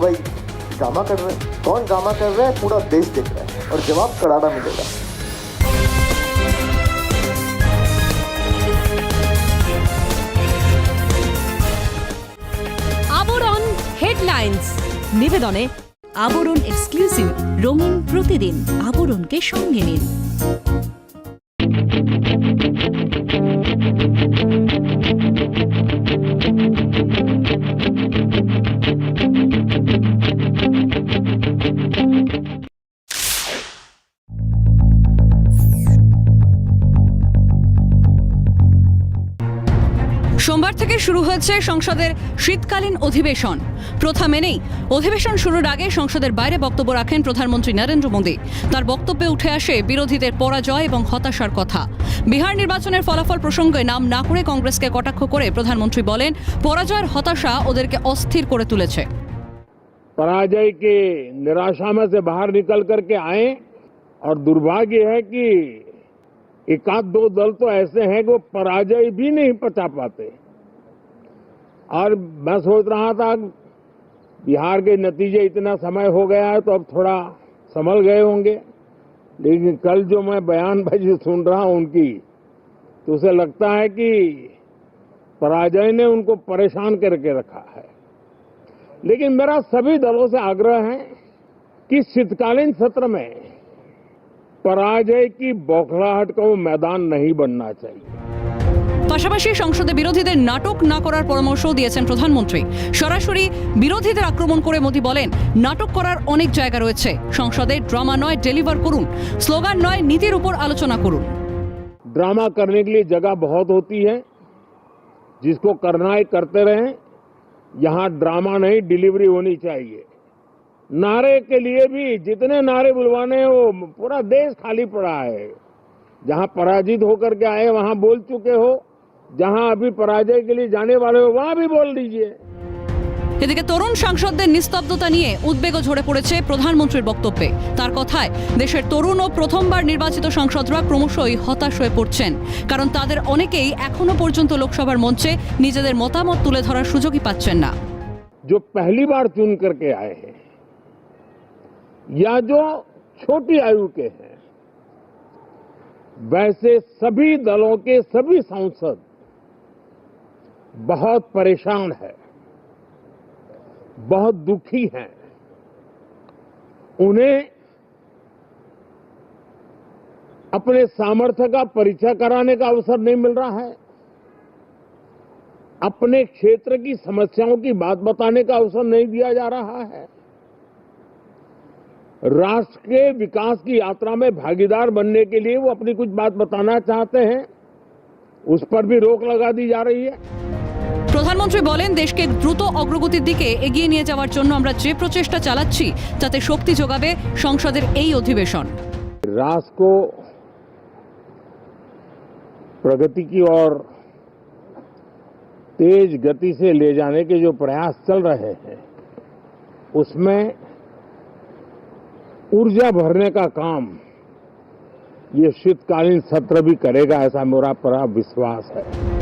भाई ड्रामा कर रहे हैं कौन ड्रामा कर रहा है पूरा देश देख रहा है और जवाब करारा मिलेगा আবরণ হেডলাইন্স নিবেদনে আবরণ এক্সক্লুসিভ রঙিন প্রতিদিন আবরণকে সঙ্গে নিন থেকে শুরু হয়েছে সংসদের শীতকালীন অধিবেশন প্রথা মেনেই অধিবেশন শুরুর আগে সংসদের বাইরে বক্তব্য রাখেন প্রধানমন্ত্রী নরেন্দ্র মোদী তার বক্তব্যে উঠে আসে বিরোধীদের পরাজয় এবং হতাশার কথা বিহার নির্বাচনের ফলাফল প্রসঙ্গে নাম না করে কংগ্রেসকে কটাক্ষ করে প্রধানমন্ত্রী বলেন পরাজয়ের হতাশা ওদেরকে অস্থির করে তুলেছে पराजय के निराशा में से बाहर निकल करके आए और दुर्भाग्य है कि एकाध दो दल तो ऐसे हैं कि वो पराजय भी नहीं पचा पाते और मैं सोच रहा था बिहार के नतीजे इतना समय हो गया है तो अब थोड़ा संभल गए होंगे। लेकिन कल जो मैं बयानबाजी सुन रहा हूँ उनकी तो उसे लगता है कि पराजय ने उनको परेशान करके रखा है। लेकिन मेरा सभी दलों से आग्रह है कि शीतकालीन सत्र में पराजय की बौखलाहट का वो मैदान नहीं बनना चाहिए। পাশাপাশি সংসদে বিরোধীদের নাটক না করার পরামর্শ দিয়েছেন প্রধানমন্ত্রী সরাসরি বিরোধীদের আক্রমণ করে মোদী বলেন নাটক করার অনেক জায়গা রয়েছে সংসদে ড্রামা নয় ডেলিভার করুন স্লোগান নয় নীতির উপর আলোচনা করুন ड्रामा करने के लिए जगह बहुत होती है जिसको करना है करते रहें यहां ड्रामा नहीं डिलीवरी होनी चाहिए नारे के लिए भी जितने नारे बुलवाने हैं वो पूरा देश खाली पड़ा है जहां पराजित होकर के आए वहां बोल चुके हो जहां अभी पराजय के लिए जाने वाले हो वहां भी बोल दीजिए এদিকে তরুণ সাংসদদের নিস্তব্ধতা নিয়ে উদ্বেগও ঝরে পড়েছে প্রধানমন্ত্রীর বক্তব্যে তার কথায় দেশের তরুণ ও প্রথমবার নির্বাচিত সাংসদরা ক্রমশই হতাশ হয়ে পড়ছেন কারণ তাদের অনেকেই এখনো পর্যন্ত লোকসভার মঞ্চে নিজেদের মতামত তুলে ধরার সুযোগই পাচ্ছেন না जो पहली बार चुन करके आए हैं या जो छोटी आयु के हैं वैसे सभी दलों के सभी सांसद बहुत परेशान है, बहुत दुखी हैं। उन्हें अपने सामर्थ्य का परिचय कराने का अवसर नहीं मिल रहा है, अपने क्षेत्र की समस्याओं की बात बताने का अवसर नहीं दिया जा रहा है। राष्ट्र के विकास की यात्रा में भागीदार बनने के लिए वो अपनी कुछ बात बताना चाहते हैं, उस पर भी रोक लगा दी जा रही है। প্রধানমন্ত্রী বলেন দেশকে দ্রুত অগ্রগতির দিকে এগিয়ে নিয়ে যাওয়ার জন্য আমরা যে প্রচেষ্টা চালাচ্ছি তাতে শক্তি যোগাবে সংসদের এই অধিবেশন राष्ट्र को प्रगति की ओर तेज गति से ले जाने के जो प्रयास चल रहे हैं उसमें ऊर्जा भरने का काम ये शीतकालीन सत्र भी करेगा ऐसा मेरा पूरा विश्वास है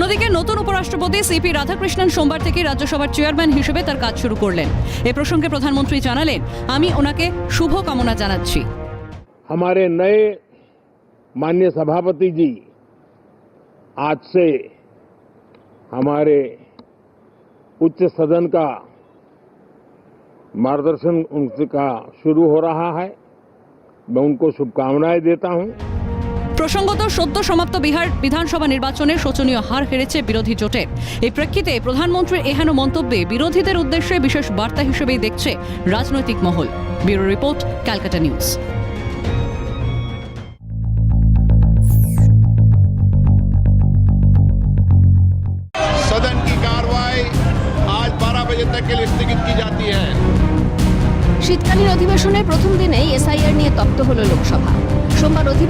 অন্যদিকে নতুন উপরাষ্ট্রপতি সিপি রাধাকৃষ্ণন সোমবার থেকে রাজ্যসভার চেয়ারম্যান হিসেবে তার কাজ শুরু করলেন এ প্রসঙ্গে প্রধানমন্ত্রী জানালেন আমি ওনাকে শুভ কামনা জানাচ্ছি हमारे नए माननीय सभापति जी आज से हमारे उच्च सदन का मार्गदर्शन उनका शुरू हो रहा है मैं उनको शुभकामनाएं देता हूं প্রসঙ্গত সদ্য সমাপ্ত বিহার বিধানসভা নির্বাচনে শোচনীয় হার হেরেছে বিরোধী জোটের এই প্রেক্ষিতে প্রধানমন্ত্রীর এহেন মন্তব্যে বিরোধীদের উদ্দেশ্যে বিশেষ বার্তা হিসেবেই দেখছে রাজনৈতিক মহল ব্যুরো রিপোর্ট ক্যালকাটা নিউজ सदन की कार्रवाई आज 12 बजे तक के लिए स्थगित की जाती है শীতকালীন অধিবেশনের প্রথম দিনেই এসআইআর নিয়ে তপ্ত হলো লোকসভা সোমবার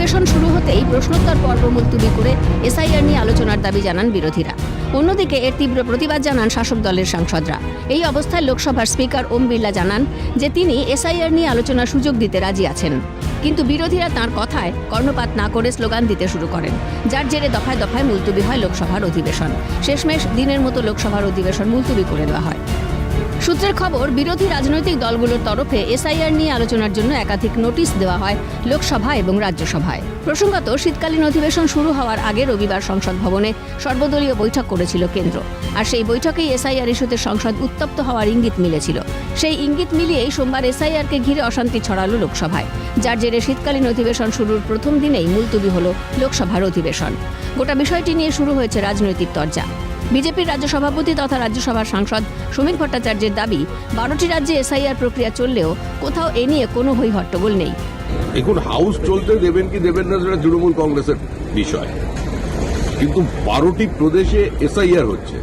অধিবেশন শুরু হতেই প্রশ্নোত্তর পর্ব মুলতুবি করে এসআইআর নিয়ে আলোচনার দাবি জানান বিরোধীরা। অন্যদিকে এর তীব্র প্রতিবাদ জানান শাসক দলের সাংসদরা। এই অবস্থায় লোকসভার স্পিকার ওম বিড়লা জানান যে তিনি এসআইআর নিয়ে আলোচনার সুযোগ দিতে রাজি আছেন। কিন্তু বিরোধীরা তার কথায় কর্ণপাত না করে স্লোগান দিতে শুরু করেন, যার জেরে দফায় দফায় মুলতুবি হয় লোকসভার অধিবেশন। শেষমেশ দিনের মতো লোকসভার অধিবেশন মুলতুবি করে দেওয়া হয়। সূত্রের খবর, বিরোধী রাজনৈতিক দলগুলোর তরফে এসআইআর নিয়ে আলোচনার জন্য একাধিক নোটিশ দেওয়া হয় লোকসভা এবং রাজ্যসভায়। প্রসঙ্গত, শীতকালীন অধিবেশন শুরু হওয়ার আগে রবিবার সংসদ ভবনে সর্বদলীয় বৈঠক করেছিল কেন্দ্র। আর সেই বৈঠকেই এসআইআর ইস্যুতে সংসদ উত্তপ্ত হওয়ার ইঙ্গিত মিলেছিল। সেই ইঙ্গিত মিলিয়েই সোমবার এসআইআরকে ঘিরে অশান্তি ছড়ালো লোকসভায়। যার জেরে শীতকালীন অধিবেশন শুরুর প্রথম দিনেই মুলতুবি হল লোকসভার অধিবেশন। গোটা বিষয়টি নিয়ে শুরু হয়েছে রাজনৈতিক তরজা। বিজেপির রাজ্য সভাপতি তথা রাজ্যসভার সাংসদ সমীর ভট্টাচার্যের দাবি, বারোটি রাজ্যে এসআইআর প্রক্রিয়া চললেও কোথাও এ নিয়ে কোনো হই হট্টগোল নেই। দেখুন, হাউস চলতে দেবেন কি দেবেন না সেটা তৃণমূল কংগ্রেসের বিষয়। কিন্তু বারোটি প্রদেশে এসআইআর হচ্ছে।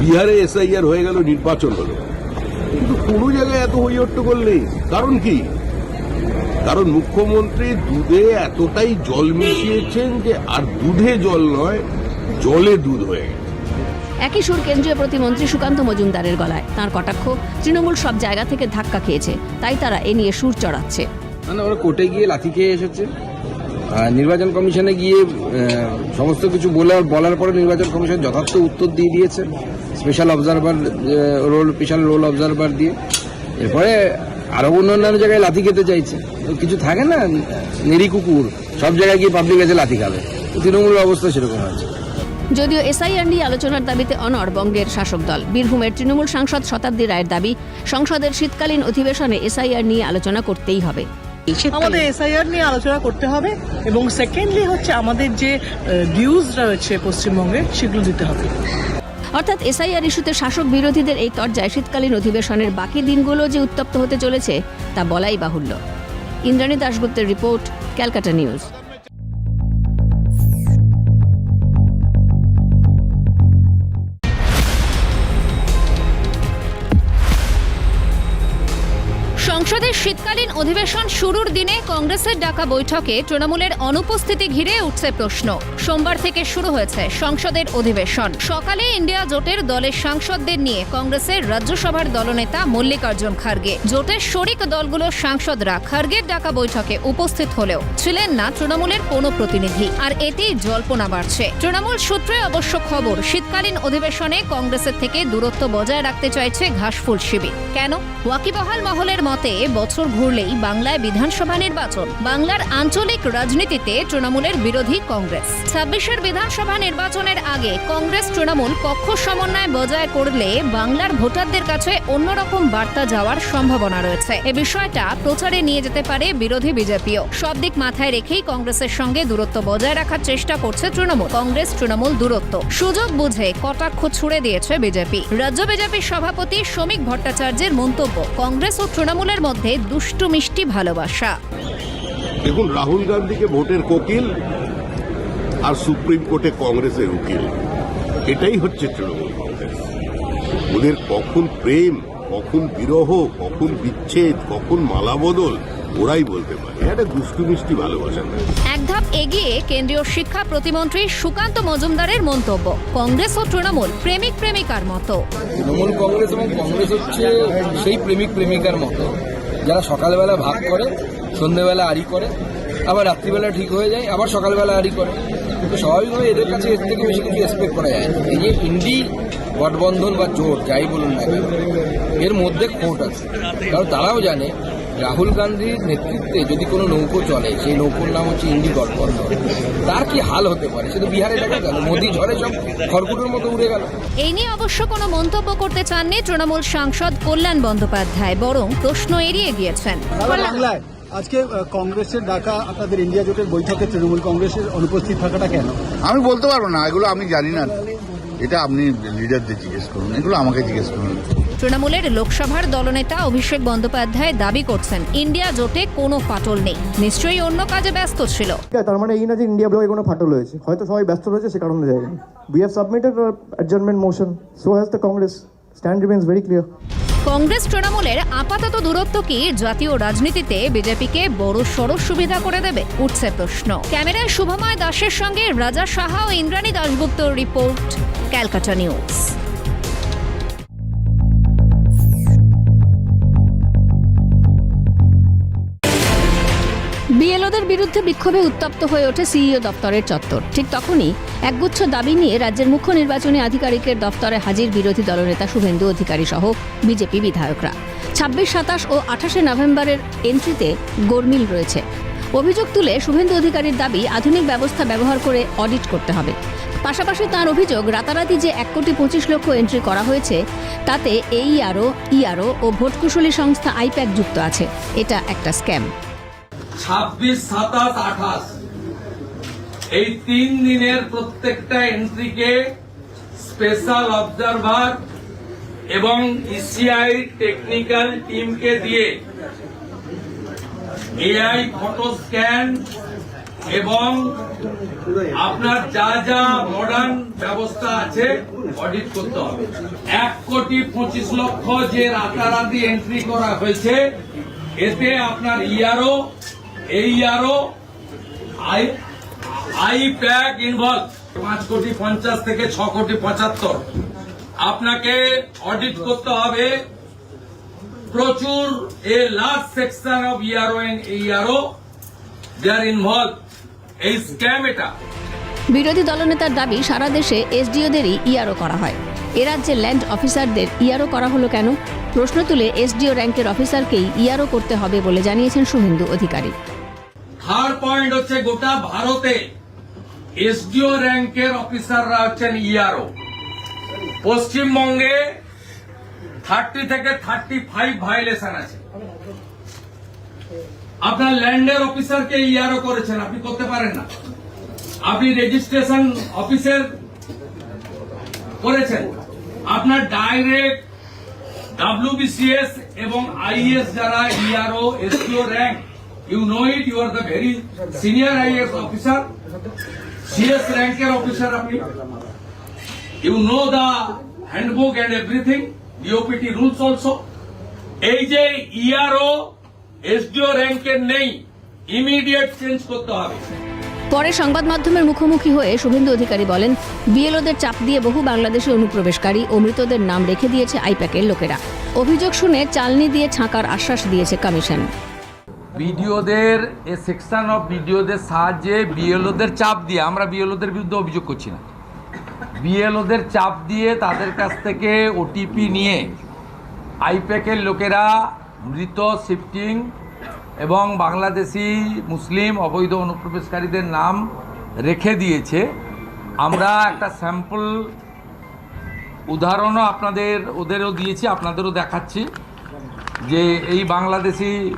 বিহারে এসআইআর হয়ে গেল, নির্বাচন হলো। কিন্তু কোনো জায়গায় এত হইহট্টগোল নেই। কারণ কি? কারণ মুখ্যমন্ত্রী দুধে এতটাই জল মিশিয়েছেন যে আর দুধে জল নয় জলে দুধ হয়ে গেছে। একই সুর কেন্দ্রীয় প্রতিমন্ত্রী সুকান্ত মজুমদারের গলায়। তার কটাক্ষ তৃণমূল সব জায়গা থেকে ধাক্কা খেয়েছে। তাই তারা এ নিয়ে সুর চড়াচ্ছে। না না ওরা কোর্টে গিয়ে লাথি খেয়ে এসেছে। আর নির্বাচন কমিশনে গিয়ে সমস্ত কিছু বলার বলার পরে নির্বাচন কমিশন যথার্থ উত্তর দিয়ে দিয়েছে। Special observer role special role observer দিয়ে। এরপরে আরও অন্যান্য জায়গায় লাথি খেতে চাইছে। তো কিছু থাকে না নেরি কুকুর সব জায়গায় গিয়ে পাবলিক আছে লাথি খাবে। তৃণমূলের অবস্থা সেরকম হয়েছে যদিও এসআইআর নিয়ে আলোচনার দাবিতে অনড় বঙ্গের শাসক দল। বীরভূমের তৃণমূল সাংসদ শতাব্দী রায়ের দাবি সংসদের শীতকালীন অধিবেশনে এসআইআর নিয়ে আলোচনা করতেই হবে। আমাদের এসআইআর নিয়ে আলোচনা করতে হবে এবং সেকেন্ডলি হচ্ছে আমাদের যে ডিউজ রয়েছে পশ্চিমবঙ্গে সেগুলো দিতে হবে। অর্থাৎ এসআইআর ইস্যুতে শাসক বিরোধীদের এই তরজায় শীতকালীন অধিবেশনের বাকি দিনগুলো যে উত্তপ্ত হতে চলেছে তা বলাই বাহুল্য। ইন্দ্রাণী দাশগুপ্তের রিপোর্ট ক্যালকাটা নিউজ। সংসদের শীতকালীন অধিবেশন শুরুর দিনে কংগ্রেসের ডাকা বৈঠকে তৃণমূলের অনুপস্থিতি ঘিরে উঠছে প্রশ্ন। সোমবার থেকে শুরু হয়েছে সংসদের অধিবেশন। সকালে ইন্ডিয়া জোটের দলের সাংসদদের নিয়ে কংগ্রেসের রাজ্যসভার দলনেতা মল্লিকার্জুন খার্গে। জোটের শরিক দলগুলোর সাংসদরা খার্গের ডাকা বৈঠকে উপস্থিত হলেও ছিলেন না তৃণমূলের কোনো প্রতিনিধি। আর এতেই জল্পনা বাড়ছে। তৃণমূল সূত্রে অবশ্য খবর, শীতকালীন অধিবেশনে কংগ্রেসের থেকে দূরত্ব বজায় রাখতে চাইছে ঘাসফুল শিবির। কেন? ওয়াকিবহাল মহলের মতে বছর ঘুরলেই বাংলায় বিধানসভা নির্বাচন। বাংলার আঞ্চলিক রাজনীতিতে তৃণমূলের বিরোধী কংগ্রেস। ছাব্বিশের বিধানসভা নির্বাচনের আগে কংগ্রেস তৃণমূল পক্ষ সমন্বয় বজায় করলে বাংলার ভোটারদের কাছে অন্যরকম বার্তা যাওয়ার সম্ভাবনা রয়েছে। এ বিষয়টা প্রচারে নিয়ে যেতে পারে বিরোধী বিজেপিও। সব দিক মাথায় রেখেই কংগ্রেসের সঙ্গে দূরত্ব বজায় রাখার চেষ্টা করছে তৃণমূল। কংগ্রেস তৃণমূল দূরত্ব। সুযোগ বুঝে কটাক্ষ ছুড়ে দিয়েছে বিজেপি। রাজ্য বিজেপির সভাপতি শ্রমিক ভট্টাচার্যের মন্তব্য, কংগ্রেস ও তৃণমূলের মধ্যে দুষ্টু মিষ্টি ভালোবাসা। দেখুন রাহুল গান্ধীকে ভোটের কোকিল আর সুপ্রিম কোর্টে কংগ্রেসের উকিল। এটাই হচ্ছে তৃণমূল কংগ্রেস। ওদের কখন প্রেম কখন বিরহ কখন বিচ্ছেদ কখন মালাবদল ওরাই বলতে পারে। এটা দুষ্টু মিষ্টি ভালোবাসা। না এক ধাপ এগিয়ে কেন্দ্রীয় শিক্ষা প্রতিমন্ত্রী সুকান্ত মজুমদারের মন্তব্য কংগ্রেস ও তৃণমূল প্রেমিক প্রেমিকার মতো। তৃণমূল কংগ্রেস এবং কংগ্রেস হচ্ছে সেই প্রেমিক প্রেমিকার মতো। যারা সকালবেলা ভাগ করে, সন্ধ্যেবেলা আড়ি করে, আবার রাত্রিবেলা ঠিক হয়ে যায়, আবার সকালবেলা আড়ি করে। স্বাভাবিকভাবে এদের কাছে এর থেকে বেশি কিছু এক্সপেক্ট করা যায় এই যে ইন্ডি গঠবন্ধন বা জোট যাই বলুন না কেন, এর মধ্যে খোট আছে। কারণ তারাও জানে রাহুল গান্ধীর নেতৃত্বে যদি কোনো নৌকো চলে সেই নৌকোর নাম হচ্ছে ইন্ডি গঠবন্ধন। তার কি হাল হতে পারে? সে তো বিহারে দেখা গেল মোদি ঝড়ে সব খড়কুটোর মতো উড়ে গেল। এই নিয়ে অবশ্য কোনো মন্তব্য করতে চাননি তৃণমূল সাংসদ কল্যাণ বন্দ্যোপাধ্যায় বরং প্রশ্ন এড়িয়ে গিয়েছেন। বাংলায় আজকে কংগ্রেসের ডাকা আপনাদের ইন্ডিয়া জোটের বৈঠকে তৃণমূল কংগ্রেসের অনুপস্থিত থাকাটা কেন? আমি বলতে পারব না এগুলো আমি জানি না। এটা আপনি লিডারদের জিজ্ঞেস করুন এগুলো আমাকে জিজ্ঞেস করুন। তৃণমূলের লোকসভার দলনেতা অভিষেক বন্দ্যোপাধ্যায় দাবি করছেন ইন্ডিয়া জোটে কোনো ফাটল নেই। নিশ্চয়ই অন্য কাজে ব্যস্ত ছিল। তার মানে এই না যে ইন্ডিয়া ব্লকে কোনো ফাটল হয়েছে হয়তো সবাই ব্যস্ত রয়েছে সে কারণে যায়নি। We have submitted adjournment motion so has the Congress stand remains very clear Congress তৃণমূলের আপাতত দূরত্ব কি? জাতীয় রাজনীতিতে বিজেপিকে বড় সড় সুবিধা করে দেবে? উঠছে প্রশ্ন। ক্যামেরায় শুভময় দাসের সঙ্গে রাজা সাহা ও ইন্দ্রাণী দাশগুপ্ত রিপোর্ট, ক্যালকাটা নিউজ। বিএলওদের বিরুদ্ধে বিক্ষোভে উত্তপ্ত হয়ে ওঠে সিইও দপ্তরের চত্বর। ঠিক তখনই একগুচ্ছ দাবি নিয়ে রাজ্যের মুখ্য নির্বাচনী আধিকারিকের দপ্তরে হাজির বিরোধী দলনেতা শুভেন্দু অধিকারী সহ বিজেপি বিধায়করা। ছাব্বিশ, সাতাশ ও আঠাশে নভেম্বরের এন্ট্রিতে গোরমিল রয়েছে। অভিযোগ তুলে শুভেন্দু অধিকারীর দাবি আধুনিক ব্যবস্থা ব্যবহার করে অডিট করতে হবে। পাশাপাশি তার অভিযোগ, রাতারাতি যে এক কোটি পঁচিশ লক্ষ এন্ট্রি করা হয়েছে, তাতে এইআরও ইআরও ও ভোটকুশলী সংস্থা আইপ্যাক যুক্ত আছে। এটা একটা স্ক্যাম। ছাব্বিশ, সাতাশ, আঠাশ। এই তিন দিনের প্রত্যেকটা এন্ট্রিকে স্পেশাল অবজারভার এবং ইসিআই টেকনিক্যাল টিমকে দিয়ে এআই ফটো স্ক্যান এবং আপনার যা যা মডার্ন ব্যবস্থা আছে অডিট করতে হবে। এক কোটি পঁচিশ লক্ষ যে রাতারাতি এন্ট্রি করা হয়েছে, এতে আপনার ইয়ারও এই ইয়ারও আই আই প্যাক ইনভলভ পাঁচ কোটি পঞ্চাশ থেকে ছ কোটি পঁচাত্তর। আপনাকে অডিট করতে হবে। প্রচুর a large section of ইয়ারও and ইয়ারও they are involve এই স্ক্যাম এটা। বিরোধী দলনেতার দাবি, সারা দেশে এসডিওদেরই ইআরও করা হয়। এ রাজ্যে ল্যান্ড অফিসারদের ইআরও করা হলো কেন? প্রশ্ন তুলে এসডিও র্যাঙ্কের অফিসারকেই ইআরও করতে হবে বলে জানিয়েছেন শুভেন্দু অধিকারী। থার্ড পয়েন্ট হচ্ছে গোটা ভারতে এসডিও র্যাঙ্কের অফিসাররা হচ্ছেন ইআরও পশ্চিমবঙ্গে থার্টি থেকে থার্টি ফাইভ ভাইলেশন আছে। আপনার ল্যান্ডের অফিসারকে ইআরও করেছেন, আপনি করতে পারেন না। আপনি রেজিস্ট্রেশন অফিসের করেছেন। আপনার ডাইরেক্ট ডাব্লিউবিসিএস এবং আইএস যারা E ERO SPO rank you know it you are the very senior IAS officer CS র্যাঙ্কের অফিসার আপনি you know the handbook and everything DOPT rules also এই যে ইআরও এসডিও র্যাঙ্কের নেই ইমিডিয়েট চেঞ্জ করতে পরে সংবাদ মাধ্যমের মুখোমুখি হয়ে শুভেন্দু অধিকারী বলেন বিএলওদের চাপ দিয়ে বহু বাংলাদেশি অনুপ্রবেশকারী ও মৃতদের নাম রেখে দিয়েছে আইপ্যাকের লোকেরা। অভিযোগ শুনে চালনি দিয়ে ছাঁকার আশ্বাস দিয়েছে কমিশন। বিডিওদের এ সেকশন অফ বিডিওদের সাহায্যে বিএলওদের চাপ দিয়ে, আমরা বিএলওদের বিরুদ্ধে অভিযোগ করছি না। বিএলওদের চাপ দিয়ে তাদের কাছ থেকে ওটিপি নিয়ে আইপ্যাকের লোকেরা মৃত শিফটিং এবং বাংলাদেশি, মুসলিম, অবৈধ অনুপ্রবেশকারীদের নাম রেখে দিয়েছে। আমরা একটা স্যাম্পল উদাহরণও আপনাদের, ওদেরও দিয়েছি, আপনাদেরও দেখাচ্ছি। যে এই বাংলাদেশি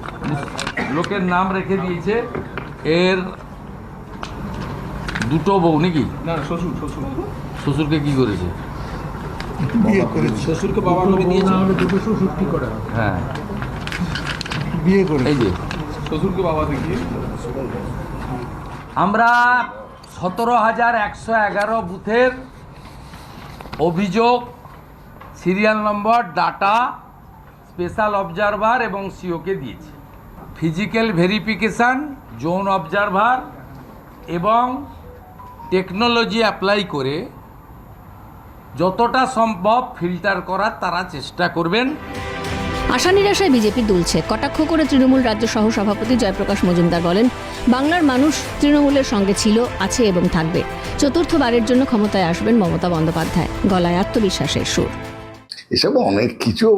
লোকের নাম রেখে দিয়েছে এর দুটো বউ নাকি? না শ্বশুর শ্বশুর। শ্বশুরকে কি করেছে? বিয়ে শ্বশুরকে বাবা করে দিয়েছে। দুটো শ্বশুর কি করে? হ্যাঁ। বিয়ে করে এই যে। শ্বশুরকে বাবা দেখিয়ে। আমরা সতেরো হাজার একশো এগারো বুথের অভিযোগ serial number data special observer এবং সিওকে দিয়েছে। ফিজিক্যাল ভেরিফিকেশান জোন অবজারভার এবং টেকনোলজি অ্যাপ্লাই করে যতটা সম্ভব ফিল্টার করার তারা চেষ্টা করবেন। আশা নিরাশায় বিজেপি দুলছে। কটাক্ষ করে তৃণমূল রাজ্য সহ সভাপতি জয়প্রকাশ মজুমদার বলেন বাংলার মানুষ তৃণমূলের সঙ্গে ছিল আছে এবং থাকবে। চতুর্থবারের জন্য ক্ষমতায় আসবেন মমতা বন্দ্যোপাধ্যায়। গলায় আত্মবিশ্বাসের সুর। এসব অনেক কিছু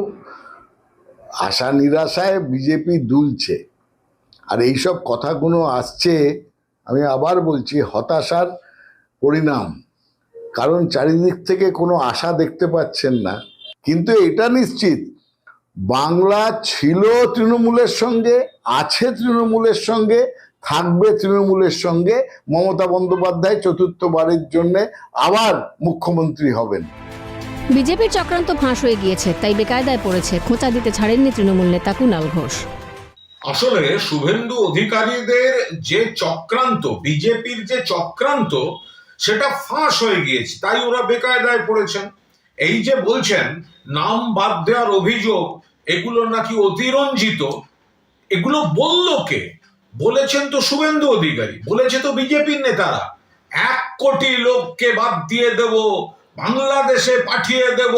আশা নিরাশায় বিজেপি দুলছে। আর এইসব কথাগুলো আসছে, আমি আবার বলছি, হতাশার পরিণাম। কারণ চারিদিক থেকে কোনো আশা দেখতে পাচ্ছেন না। কিন্তু এটা নিশ্চিত, বাংলা ছিল তৃণমূলের সঙ্গে, আছে তৃণমূলের সঙ্গে, থাকবে তৃণমূলের সঙ্গে। মমতা বন্দ্যোপাধ্যায় চতুর্থবারের জন্যে আবার মুখ্যমন্ত্রী হবেন। বিজেপির চক্রান্ত ফাঁস হয়ে গিয়েছে, তাই বেকায়দায় পড়েছে। খোঁচা দিতে ছাড়েননি তৃণমূল নেতা কুণাল ঘোষ। আসলে শুভেন্দু অধিকারীদের যে চক্রান্ত, বিজেপির যে চক্রান্ত, সেটা ফাঁস হয়ে গিয়েছে, তাই ওরা বেকায়দায় পড়েছেন। এই যে বলছেন, নাম বাদ দেওয়ার অভিযোগ, এগুলো নাকি অতিরঞ্জিত, এগুলো বলল কে? বলেছেন তো শুভেন্দু অধিকারী, বলেছে তো বিজেপির নেতারা। এক কোটি লোককে বাদ দিয়ে দেব বাংলাদেশে পাঠিয়ে দেব।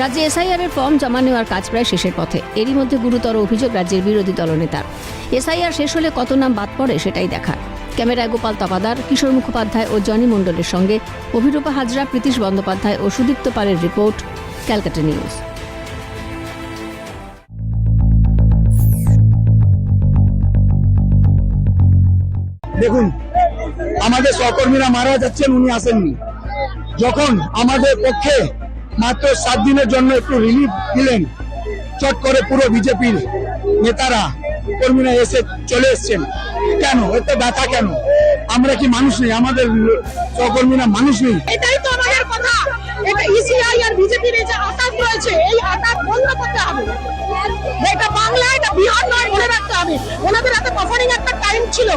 রাজ্যে এসআইআর এর ফর্ম জমা নেওয়ার কাজ প্রায় শেষের পথে। এরই মধ্যে গুরুতর অভিযোগ রাজ্যের বিরোধী দলনেতার। এসআইআর শেষ হলে কত নাম বাদ পড়ে সেটাই দেখার। ক্যামেরায় গোপাল তপাদার কিশোর মুখোপাধ্যায় ও জনি মণ্ডলের সঙ্গে অভিরূপা হাজরা প্রীতিশ বন্দ্যোপাধ্যায় ও সুদীপ্ত পালের রিপোর্ট ক্যালকাটা নিউজ। দেখুন আমাদের সহকর্মীরা মারা যাচ্ছেন উনি আসেননি। যখন আমাদের পক্ষে মাত্র সাত দিনের জন্য একটু রিলিফ দিলেন, চট করে পুরো বিজেপির নেতারা, কর্মীরা এসে চলে এসছেন। কেন? এত ব্যথা কেন? আমরা কি মানুষ নেই? আমাদের সহকর্মীরা মানুষ নেই? এটাই তো এটা ইসিআই আর বিজেপির যে আঘাত রয়েছে, এই আঘাত বন্ধ করতে হবে। এটা বাংলা, এটা বিহার নয় মনে রাখতে হবে। ওনাদের হাতে বাফারিং একটা টাইম ছিল।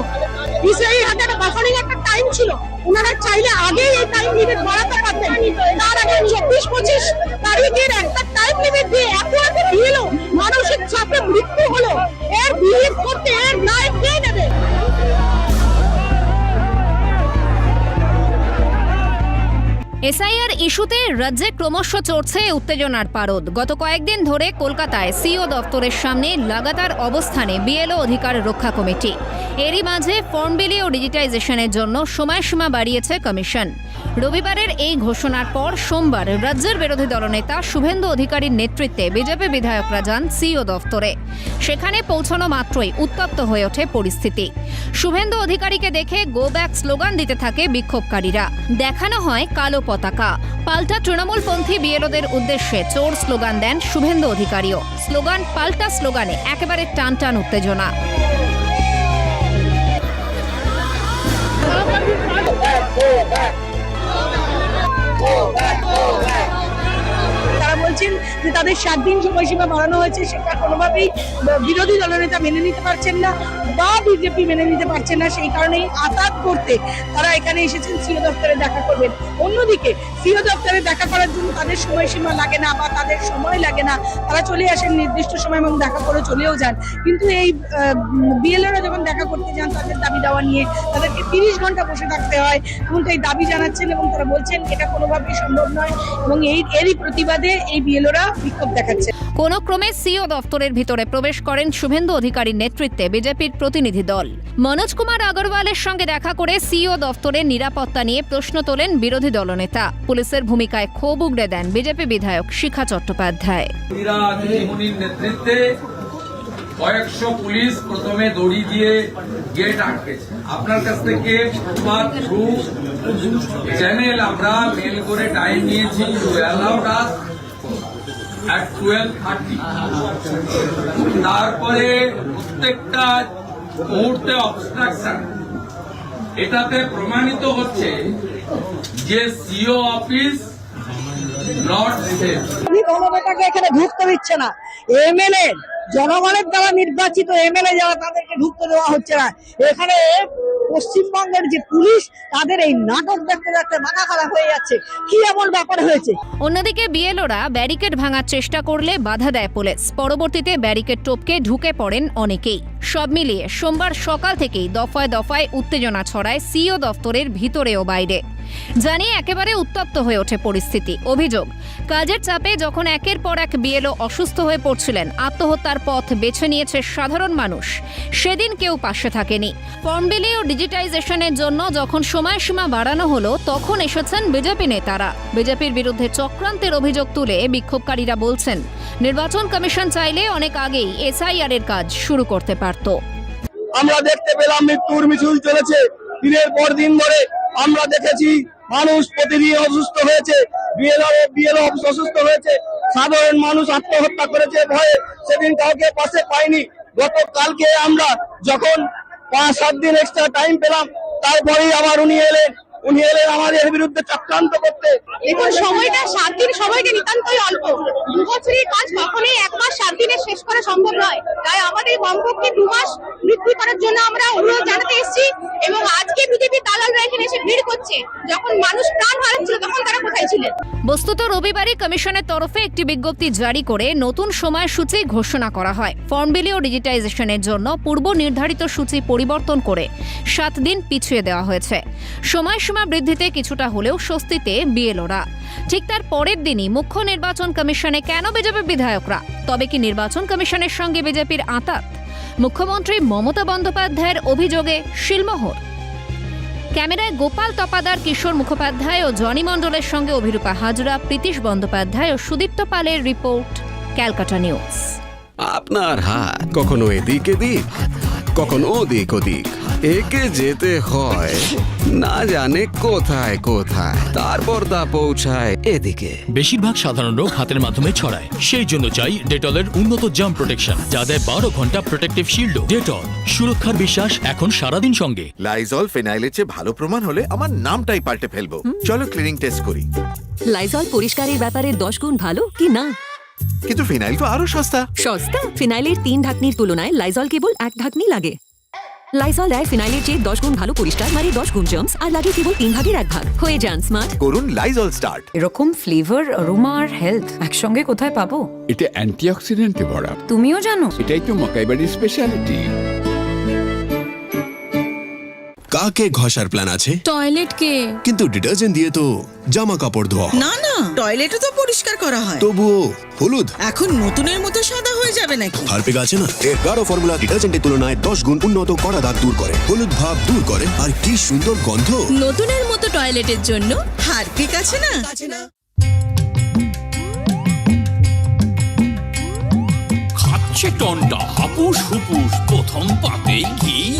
ইসিআই হাতে একটা বাফারিং একটা টাইম ছিল। ওনারা চাইলে আগেই এই টাইম লিমিট বাড়াতে পারতেন। তার আগে চব্বিশ, পঁচিশ তারিখের একটা টাইম লিমিট দিয়ে এত এত দিল মানসিক চাপে মৃত্যু হলো। এর বিলিভ করতে এর দায় কে নেবে এসআইআর ইস্যুতে রাজ্যে ক্রমশ চড়ছে উত্তেজনার পারদ। গত কয়েকদিন ধরে কলকাতায় সিও দপ্তরের সামনে লাগাতার অবস্থানে বিএলও অধিকার রক্ষা কমিটি। এরই মাঝে ফর্ম বিলি ও ডিজিটাইজেশনের জন্য সময়সীমা বাড়িয়েছে কমিশন। রবিবারের এই ঘোষণার পর সোমবার রাজ্যের বিরোধী দলনেতা শুভেন্দু অধিকারীর নেতৃত্বে বিজেপি বিধায়করা যান সিও দফতরে। সেখানে পৌঁছানো মাত্রই উত্তপ্ত হয়ে ওঠে পরিস্থিতি। শুভেন্দু অধিকারীকে দেখে গো ব্যাক স্লোগান দিতে থাকে বিক্ষোভকারীরা। দেখানো হয় কালো পতাকা। পাল্টা তৃণমূলপন্থী বিএলওদের উদ্দেশ্যে চোর স্লোগান দেন শুভেন্দু অধিকারীও। স্লোগান পাল্টা স্লোগানে, একেবারে টান টান উত্তেজনা। তাদের সাত দিন সময়সীমা বাড়ানো হয়েছে, সেটা কোনোভাবেই বিরোধী দলনেতা মেনে নিতে পারছেন না বা বিজেপি মেনে নিতে পারছেন না, সেই কারণেই আতাত করতে তারা এখানে এসেছেন, সিও দপ্তরে দেখা করবেন। অন্যদিকে, সিও দপ্তরে দেখা করার জন্য তাদের সময়সীমা লাগে না বা তাদের সময় লাগে না। তারা চলে আসেন নির্দিষ্ট সময় এবং দেখা করে চলেও যান। কিন্তু এই বিএলওরা যখন দেখা করতে যান, তাদের দাবি দাওয়া নিয়ে তাদেরকে তিরিশ ঘণ্টা বসে থাকতে হয় এমনটাই দাবি জানাচ্ছেন এবং তারা বলছেন, এটা কোনোভাবেই সম্ভব নয় এবং এই, এরই প্রতিবাদে এই বিএলওরা বিক্ষোভ দেখাচ্ছে। কোনো ক্রমে সিও দফতরের ভিতরে প্রবেশ করেন শুভেন্দু অধিকারীর নেতৃত্বে বিজেপির প্রতিনিধি দল। মনোজ কুমার আগরওয়ালের সঙ্গে দেখা করে সিও দফতরের নিরাপত্তা নিয়ে প্রশ্ন তোলেন বিরোধী দলনেতা। পুলিশের ভূমিকায় ক্ষোভ উগড়ে দেন বিজেপি বিধায়ক শিখা চট্টোপাধ্যায়। নেতৃত্বে কয়েকশো পুলিশ প্রথমে দড়ি দিয়ে গেট আটকেছে। আপনার কাছ থেকে ফুটপাথ থ্রু চ্যানেল আমরা মেল করে টাইম নিয়েছি অ্যালাউড আস তারপরে প্রত্যেকটা মুহূর্তে অবস্ট্রাকশন এটাতে প্রমাণিত হচ্ছে যে সিও অফিস সেফ এখানে ঢুকতে দিচ্ছে না। এমএলএ জনগণের দ্বারা নির্বাচিত এমএলএ যারা তাদেরকে ঢুকতে দেওয়া হচ্ছে না। এখানে পশ্চিমবঙ্গের যে পুলিশ তাদের এই নাটক দেখতে দেখতে মাথা খারাপ হয়ে যাচ্ছে। কি এমন ব্যাপার হয়েছে? অন্যদিকে বিএলওরা ব্যারিকেড ভাঙার চেষ্টা করলে বাধা দেয় পুলিশ। পরবর্তীতে ব্যারিকেড টপকে ঢুকে পড়েন অনেকেই। সব মিলিয়ে সোমবার সকাল থেকেই দফায় দফায় উত্তেজনা ছড়ায় সিও দফতরের ভিতরে ও বাইরে। জানিয়ে একেবারে উত্তপ্ত হয়ে ওঠে পরিস্থিতি। অভিযোগ, কাজের চাপে যখন একের পর এক বিএলও অসুস্থ হয়ে পড়ছিলেন, আত্মহত্যার পথ বেছে নিয়েছে সাধারণ মানুষ। সেদিন কেউ পাশে থাকেনি। বিলি ও ডিজিটাইজেশনের জন্য যখন সময়সীমা বাড়ানো হলো, তখন এসেছেন বিজেপি নেতারা। বিজেপির বিরুদ্ধে চক্রান্তের অভিযোগ তুলে বিক্ষোভকারীরা বলছেন, নির্বাচন কমিশন চাইলে অনেক আগেই এসআইআর এর কাজ শুরু করতে পারত। আমরা দেখতে পেলাম মৃত্যুর মিছিল চলেছে। দিনের পর দিন ধরে আমরা দেখেছি মানুষ প্রতিদিন অসুস্থ হয়েছে, বিএলও বিএলও অসুস্থ হয়েছে, সাধারণ মানুষ আত্মহত্যা করেছে, ভয়ে সেদিন কাউকে পাশে পাইনি। গতকালকে আমরা যখন পাঁচ সাত দিন এক্সট্রা টাইম পেলাম, তারপরেই আবার উনি এলেন। উনি এলেন আমাদের বিরুদ্ধে চক্রান্ত করতে। দেখুন সময়টা সাত দিন সময়টা নিতান্তই অল্প। দু বছরের কাজ কখনোই এক মাস সাত দিনে শেষ করা সম্ভব নয়। তাই আমাদের কমপক্ষে দু মাস বৃদ্ধি করার জন্য আমরা অনুরোধ জানাতে এসেছি এবং আজকে বিজেপি দালালরা এখানে এসে ভিড় করছে। যখন মানুষ প্রাণ হারাচ্ছিল তখন তারা কোথায় ছিলেন? বস্তুত রবিবারই কমিশনের তরফে একটি বিজ্ঞপ্তি জারি করে নতুন সময়সূচি ঘোষণা করা হয়। ফর্ম বিলি ও ডিজিটাইজেশনের জন্য পূর্ব নির্ধারিত সূচি পরিবর্তন করে সাত দিন পিছিয়ে দেওয়া হয়েছে। সময়সীমা সময়সীমা বৃদ্ধিতে কিছুটা হলেও স্বস্তিতে বিএলওরা। ঠিক তার পরের দিনই মুখ্য নির্বাচন কমিশনে কেন বিজেপি বিধায়করা? তবে কি নির্বাচন কমিশনের সঙ্গে বিজেপির আঁতাত? মুখ্যমন্ত্রী মমতা বন্দ্যোপাধ্যায়ের অভিযোগে শিলমোহর। ক্যামেরায় গোপাল তপাদার কিশোর মুখোপাধ্যায় ও জনি মণ্ডলের সঙ্গে অভিরূপা হাজরা প্রীতিশ বন্দ্যোপাধ্যায় ও সুদীপ্ত পালের রিপোর্ট ক্যালকাটা নিউজ। আপনার হাত। কখনো এদিক এদিক কখনো ওদিক ওদিক। একে যেতে হয়। না জানে কোথায় কোথায়। তারপর তা পৌঁছায় এদিকে। বেশিরভাগ সাধারণ রোগ হাতের মাধ্যমে ছড়ায়। সেই জন্য চাই ডেটলের উন্নত জাম প্রোটেকশন যা দেয় বারো ঘণ্টা প্রোটেক্টিভ শিল্ড ডেটল। সুরক্ষার বিশ্বাস এখন সারাদিন সঙ্গে। লাইজল ফেনাইলের চেয়ে ভালো প্রমাণ হলে আমার নামটাই পাল্টে ফেলব। চলো ক্লিনিং টেস্ট করি। লাইজল পরিষ্কারের ব্যাপারে দশ গুণ ভালো কি না? কিন্তু ফিনাইল তো আরও সস্তা। সস্তা? ফিনাইলের তিন ঢাকনির তুলনায় লাইজল কেবল এক ঢাকনি লাগে। লাইজল দেয় ফিনাইলের চেয়ে দশ গুণ ভালো পরিষ্কার মারি দশ গুণ জার্মস আর লাগে কেবল তিন ভাগের এক ভাগ। হয়ে যান স্মার্ট করুন লাইজল স্টার্ট এরকম ফ্লেভার রুমার আর হেলথ একসঙ্গে কোথায় পাবো? এটা অ্যান্টিঅক্সিডেন্টে ভরা। তুমিও জানো? এটাই তো মকাইবাড়ির স্পেশালিটি কাকে ঘষার প্ল্যান আছে? টয়লেট কে। কিন্তু ডিটারজেন্ট দিয়ে তো জামা কাপড় ধোয়া হয়। না না টয়লেটও তো পরিষ্কার করা হয়। তবুও হলুদ? এখন নতুনের মতো সাদা হয়ে যাবে নাকি? হারপিক আছে না? এর গাঢ় ফর্মুলা ডিটারজেন্টের তুলনায় দশ গুণ উন্নত কড়া দাগ দূর করে। হলুদ ভাব দূর করে। আর কি সুন্দর গন্ধ! নতুনের মতো টয়লেটের জন্য? হারপিক আছে না? খাচ্ছে টনটা হাপুস হুপুস প্রথম পাতেই কি?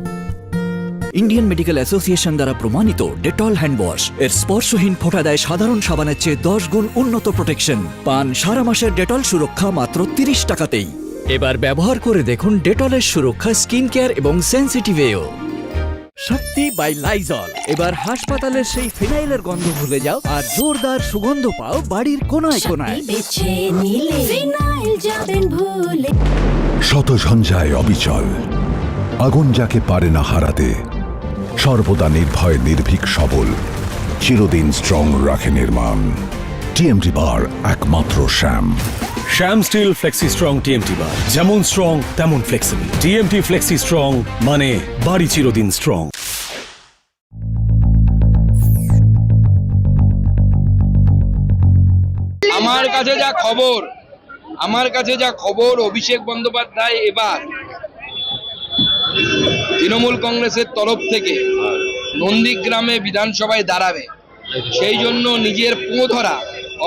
Indian medical association দ্বারা প্রমাণিত ডেটল হ্যান্ড ওয়াশ এর স্পর্শহীন ফোঁটা দেয় সাধারণ সাবানের চেয়ে দশ গুণ উন্নত প্রোটেকশন পান সারা মাসের ডেটল সুরক্ষা মাত্র তিরিশ টাকাতেই। এবার ব্যবহার করে দেখুন ডেটলের সুরক্ষা স্কিন কেয়ার এবং সেন্সিটিভেও শক্তি বাই লাইজল এবার হাসপাতালের সেই ফিনাইলের গন্ধ ভুলে যাও আর জোরদার সুগন্ধ পাও বাড়ির কোনায় কোনায়। শত ঝঞ্ঝায় অবিচল। আগুন যাকে পারে না হারাতে সর্বদা নির্ভয় নির্ভীক সবল চিরদিন স্ট্রং রাখে নির্মাণ। টিএমটি বার একমাত্র Shyam. Shyam steel flexi strong TMT bar যেমন স্ট্রং তেমন ফ্লেক্সিবল টিএমটি ফ্লেক্সি স্ট্রং মানে বাড়ি চিরদিন স্ট্রং আমার কাছে যা খবর আমার কাছে যা খবর অভিষেক বন্দ্যোপাধ্যায় এবার। তৃণমূল কংগ্রেসের তরফ থেকে নন্দীগ্রামে বিধানসভায় দাঁড়াবে। সেই জন্য নিজের পো ধরা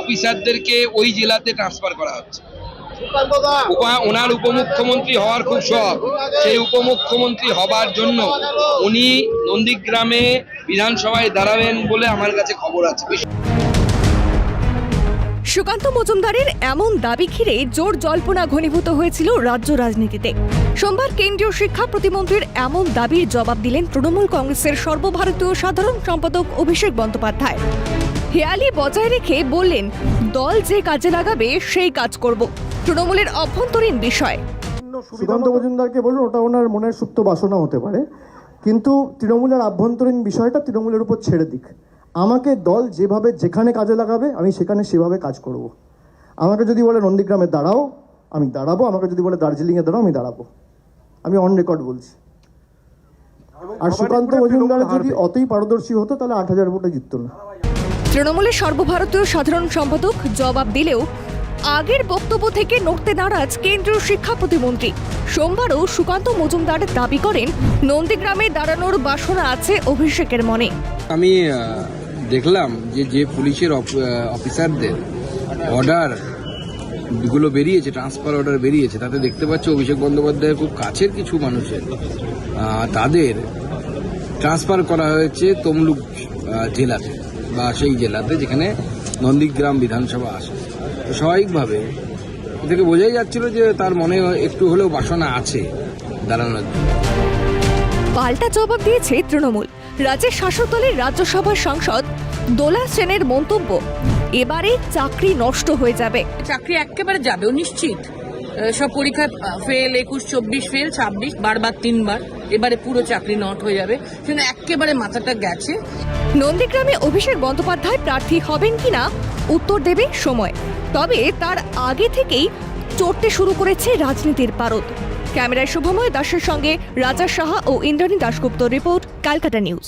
অফিসারদেরকে ওই জেলাতে ট্রান্সফার করা হচ্ছে। ওনার উপমুখ্যমন্ত্রী হওয়ার খুব শখ। সেই উপমুখ্যমন্ত্রী হবার জন্য উনি নন্দীগ্রামে বিধানসভায় দাঁড়াবেন বলে আমার কাছে খবর আছে। সুকান্ত মজুমদারের এমন দাবি ঘিরে জোর জল্পনা ঘনীভূত হয়েছিল রাজ্য রাজনীতিতে। সোমবার কেন্দ্রীয় শিক্ষা প্রতিমন্ত্রীর এমন দাবির জবাব দিলেন তৃণমূল কংগ্রেসের সর্বভারতীয় সাধারণ সম্পাদক অভিষেক বন্দ্যোপাধ্যায়। হেয়ালি বজায় রেখে বললেন, দল যে কাজে লাগাবে, সেই কাজ করব। তৃণমূলের অভ্যন্তরীণ বিষয়। সুকান্ত মজুমদারকে বলুন, ওটা ওনার মনের সুপ্ত বাসনা হতে পারে। কিন্তু তৃণমূলের আভ্যন্তরীণ বিষয়টা তৃণমূলের উপর ছেড়ে দিক। আমাকে দল যেভাবে যেখানে কাজে লাগাবে, আমি সেখানে সেভাবে কাজ করব। আমাকে যদি বলে নন্দীগ্রামে দাঁড়াও, আমি দাঁড়াবো। আমাকে যদি বলে দার্জিলিংয়ে দাঁড়াও, আমি দাঁড়াবো। আমি অন রেকর্ড বলছি। আর সুকান্ত মজুমদার যদি অতই পারদর্শী হতো তাহলে আট হাজার ভোটে জিততো না। তৃণমূলের সর্বভারতীয় সাধারণ সম্পাদক জবাব দিলেও আগের বক্তব্য থেকে নড়তে নারাজ কেন্দ্রীয় শিক্ষা প্রতিমন্ত্রী। সোমবারও সুকান্ত মজুমদার দাবি করেন নন্দীগ্রামে দাঁড়ানোর বাসনা আছে অভিষেকের মনে। আমি দেখলাম যে যে পুলিশের অফ- অফিসারদের অর্ডার গুলো বেরিয়েছে ট্রান্সফার অর্ডার বেরিয়েছে। তাতে দেখতে পাচ্ছি অভিষেক বন্দ্যোপাধ্যায়ের খুব কাছের কিছু মানুষের। তাদের ট্রান্সফার করা হয়েছে তমলুক জেলাতে বা সেই জেলাতে যেখানে নন্দীগ্রাম বিধানসভা আসে। তো স্বাভাবিকভাবে থেকে বোঝাই যাচ্ছিল যে তার মনে একটু হলেও বাসনা আছে দাঁড়ানোর। পাল্টা জবাব দিয়েছে তৃণমূল। রাজ্যের শাসক দলের রাজ্যসভার সাংসদ দোলা সেনের মন্তব্য। এবারে চাকরি নষ্ট হয়ে যাবে। চাকরি একেবারে যাবেও নিশ্চিত। সব পরীক্ষা ফেল একুশ চব্বিশ ফেল ছাব্বিশ বারবার তিনবার। এবারে পুরো চাকরি নট হয়ে যাবে। কিন্তু একেবারে মাথাটা গেছে। নন্দীগ্রামে অভিষেক বন্দ্যোপাধ্যায় প্রার্থী হবেন কিনা উত্তর দেবে সময়। তবে তার আগে থেকেই চড়তে শুরু করেছে রাজনীতির পারদ। ক্যামেরায় শুভময় দাসের সঙ্গে রাজা সাহা ও ইন্দ্রাণী দাশগুপ্ত রিপোর্ট ক্যালকাটা নিউজ।